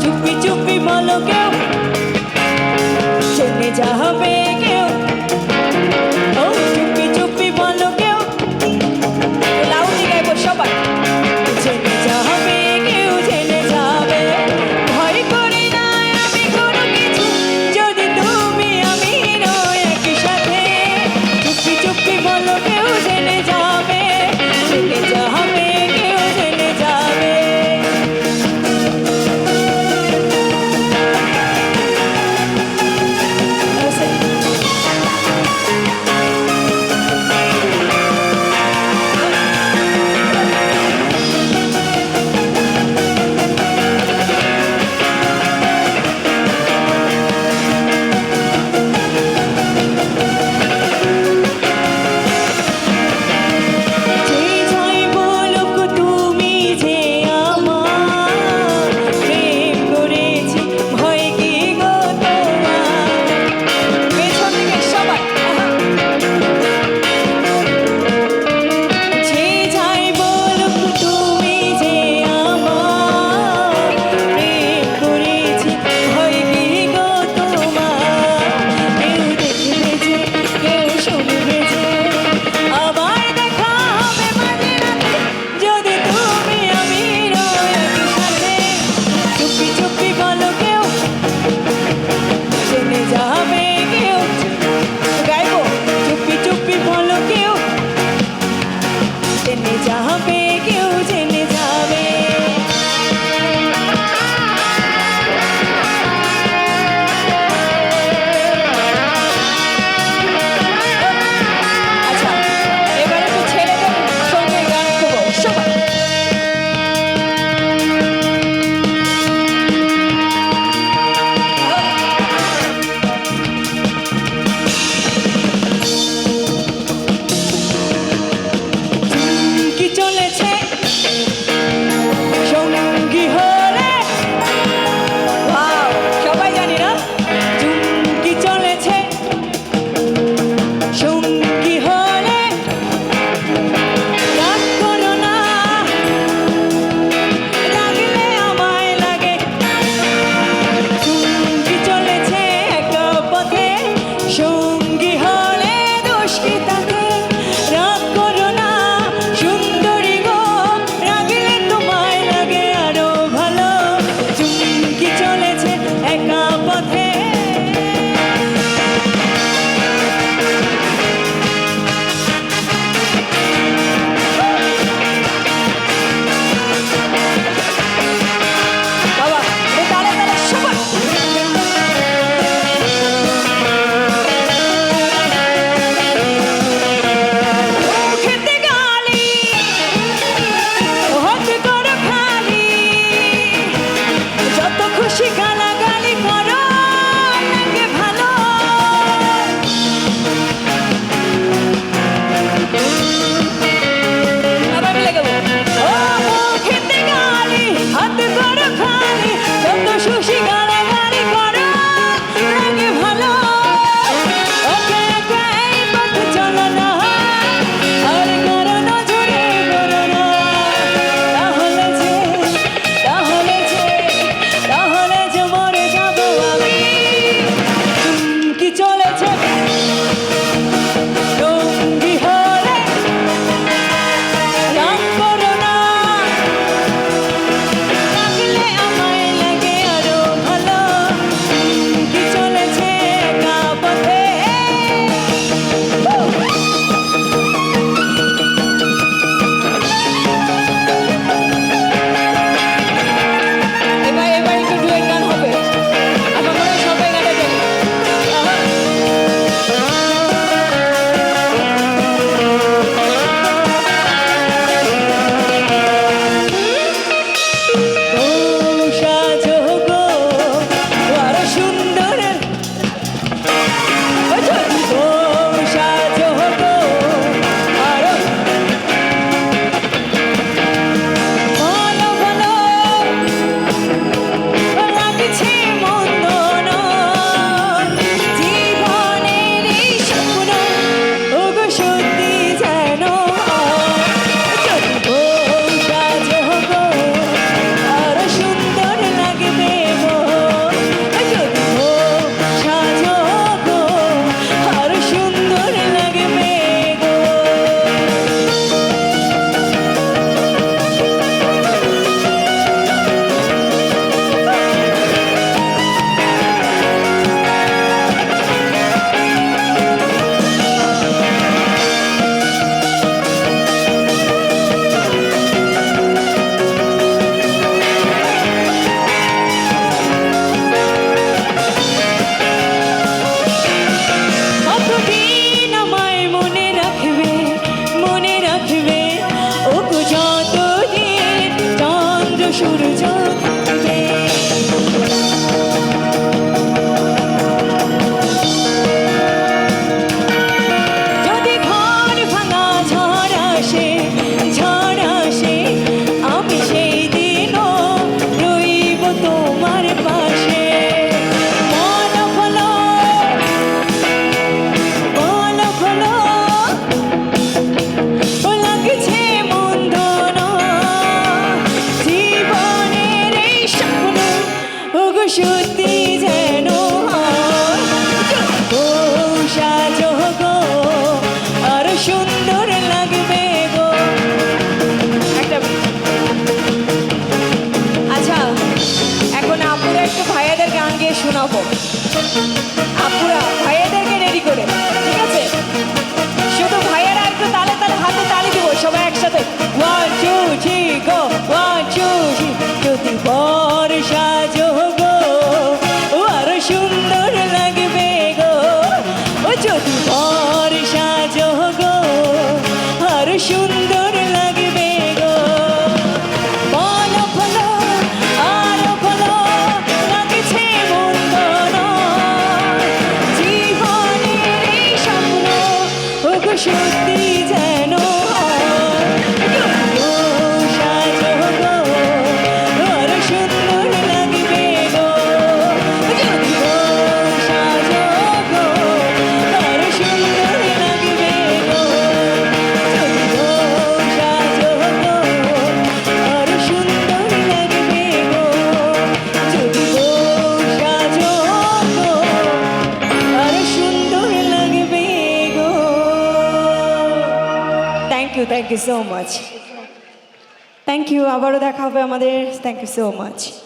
চুপি চুপি বলো কেউ শুনে যাবে কেউ আচ্ছা, শোনাবো। আপুরা, ভাইয়াদেরকে রেডি করে, ঠিক আছে? শুধু ভাইয়ারা একটু তালে তালে হাতে তালি দিব, সবাই একসাথে। One two three go one two three যদি thank you so much. Thank you, Avaroda Kalve Amadir. Thank you so much.